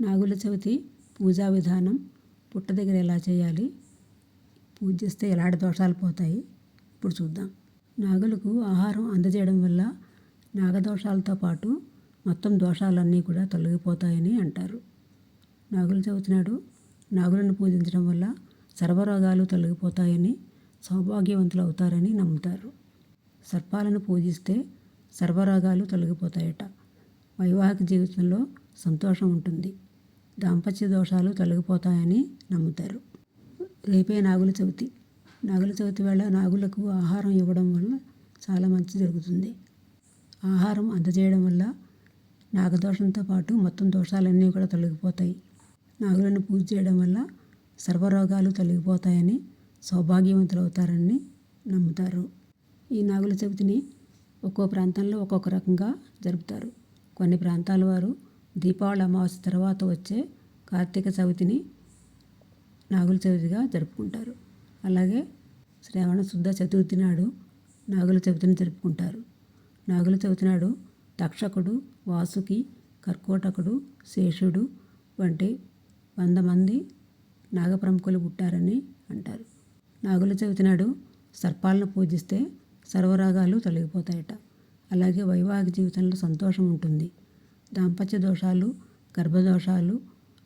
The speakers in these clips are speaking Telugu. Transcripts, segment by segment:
నాగుల చవితి పూజా విధానం పుట్ట దగ్గర ఎలా చేయాలి? పూజ చేస్తే ఎలాంటి దోషాలు పోతాయి? ఇప్పుడు చూద్దాం. నాగులకు ఆహారం అందజేయడం వల్ల నాగదోషాలతో పాటు మొత్తం దోషాలన్నీ కూడా తొలగిపోతాయని అంటారు. నాగుల చవితి నాడు నాగులను పూజించడం వల్ల సర్వరోగాలు తొలగిపోతాయని సౌభాగ్యవంతులు అవుతారని నమ్ముతారు. సర్పాలను పూజిస్తే సర్వరోగాలు తొలగిపోతాయట. వైవాహిక జీవితంలో సంతోషం ఉంటుంది. దాంపత్య దోషాలు తొలగిపోతాయని నమ్ముతారు. రేపే నాగుల చవితి. నాగుల చవితి వేళ నాగులకు ఆహారం ఇవ్వడం వల్ల చాలా మంచి జరుగుతుంది. ఆహారం అందజేయడం వల్ల నాగదోషంతో పాటు మొత్తం దోషాలన్నీ కూడా తొలగిపోతాయి. నాగులను పూజ చేయడం వల్ల సర్వరోగాలు తొలగిపోతాయని సౌభాగ్యవంతులు అవుతారని నమ్ముతారు. ఈ నాగుల చవితిని ఒక్కో ప్రాంతంలో ఒక్కొక్క రకంగా జరుపుతారు. కొన్ని ప్రాంతాల వారు దీపావళి అమావాస్య తర్వాత వచ్చే కార్తీక చవితిని నాగుల చవితిగా జరుపుకుంటారు. అలాగే శ్రావణ శుద్ధ చతుర్థి నాడు నాగుల చవితిని జరుపుకుంటారు. నాగుల చవితి నాడు తక్షకుడు వాసుకి కర్కోటకుడు శేషుడు వంటి వంద మంది నాగప్రముఖులు పుట్టారని అంటారు. నాగుల చవితి నాడు సర్పాలను పూజిస్తే సర్వరాగాలు తొలగిపోతాయట. అలాగే వైవాహిక జీవితంలో సంతోషం ఉంటుంది. దాంపత్య దోషాలు గర్భదోషాలు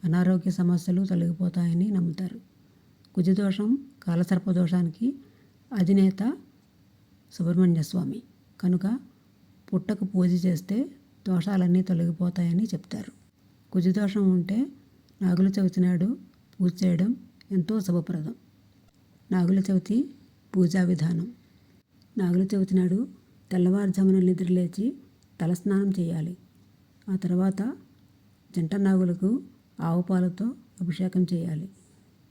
అనారోగ్య సమస్యలు తొలగిపోతాయని నమ్ముతారు. కుజదోషం కాలసర్ప దోషానికి అధినేత సుబ్రహ్మణ్య స్వామి కనుక పుట్టకు పూజ చేస్తే దోషాలన్నీ తొలగిపోతాయని చెప్తారు. కుజదోషం ఉంటే నాగుల చవితి నాడు పూజ చేయడం ఎంతో శుభప్రదం. నాగుల చవితి పూజా విధానం. నాగుల చవితి నాడు తెల్లవారుజామున నిద్రలేచి తలస్నానం చేయాలి. ఆ తర్వాత జంట నాగులకు ఆవు పాలతో అభిషేకం చేయాలి.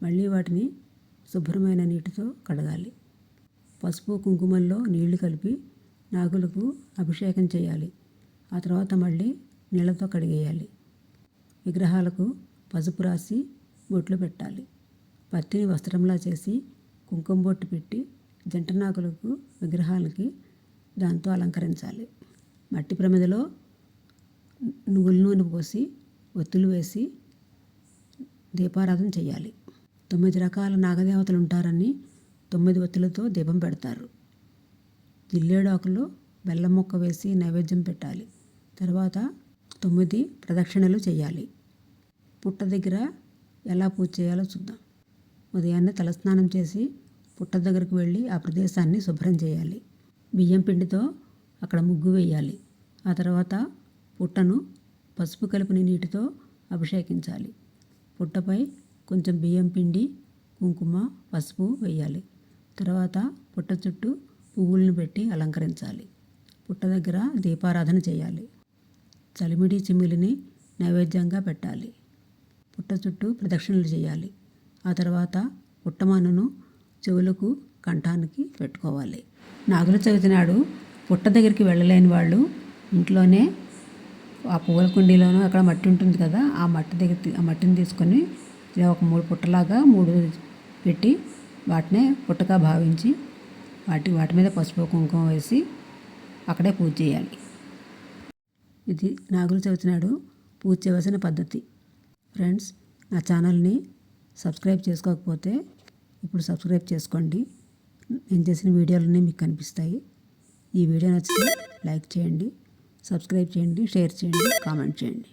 మళ్ళీ వాటిని శుభ్రమైన నీటితో కడగాలి. పసుపు కుంకుమల్లో నీళ్ళు కలిపి నాగులకు అభిషేకం చేయాలి. ఆ తర్వాత మళ్ళీ నీళ్ళతో కడిగేయాలి. విగ్రహాలకు పసుపు రాసి బొట్లు పెట్టాలి. పత్తిని వస్త్రంలా చేసి కుంకుమ బొట్టు పెట్టి జంట నాగులకు విగ్రహాలకి దాంతో అలంకరించాలి. మట్టి ప్రమిదలో నువ్వుల నూనె పోసి ఒత్తులు వేసి దీపారాధన చేయాలి తొమ్మిది రకాల నాగదేవతలు ఉంటారని తొమ్మిది ఒత్తులతో దీపం పెడతారు. జిల్లేడాకులో బెల్లం ముక్క వేసి నైవేద్యం పెట్టాలి. తర్వాత తొమ్మిది ప్రదక్షిణలు చేయాలి పుట్ట దగ్గర ఎలా పూజ చేయాలో చూద్దాం. ఉదయాన్నే తలస్నానం చేసి పుట్ట దగ్గరకు వెళ్ళి ఆ ప్రదేశాన్ని శుభ్రం చేయాలి. బియ్యం పిండితో అక్కడ ముగ్గు వేయాలి. ఆ తర్వాత పుట్టను పసుపు కలిపిన నీటితో అభిషేకించాలి. పుట్టపై కొంచెం బియ్యం పిండి కుంకుమ పసుపు వేయాలి. తర్వాత పుట్ట చుట్టూ పువ్వులను పెట్టి అలంకరించాలి. పుట్ట దగ్గర దీపారాధన చేయాలి. చలిమిడి చిమ్మిలిని నైవేద్యంగా పెట్టాలి. పుట్ట చుట్టూ ప్రదక్షిణలు చేయాలి. ఆ తర్వాత పుట్టమానును చెవులకు కంఠానికి పెట్టుకోవాలి. నాగుల చవితి నాడు పుట్ట దగ్గరికి వెళ్ళలేని వాళ్ళు ఇంట్లోనే ఆ పువ్వుల కుండీలోనూ అక్కడ మట్టి ఉంటుంది కదా ఆ మట్టి దగ్గర ఆ మట్టిని తీసుకొని ఒక మూడు పుట్టలాగా మూడు పెట్టి వాటినే పుట్టగా భావించి వాటి వాటి మీద పసుపు కుంకుమ వేసి అక్కడే పూజ చేయాలి. ఇది నాగుల చవితి నాడు పూజ చేయవలసిన పద్ధతి. ఫ్రెండ్స్ నా ఛానల్ని సబ్స్క్రైబ్ చేసుకోకపోతే ఇప్పుడు సబ్స్క్రైబ్ చేసుకోండి. నేను చేసిన వీడియోలన్నీ మీకు కనిపిస్తాయి. ఈ వీడియో నచ్చితే లైక్ చేయండి. సబ్స్క్రైబ్ చేయండి షేర్ చేయండి కామెంట్ చేయండి.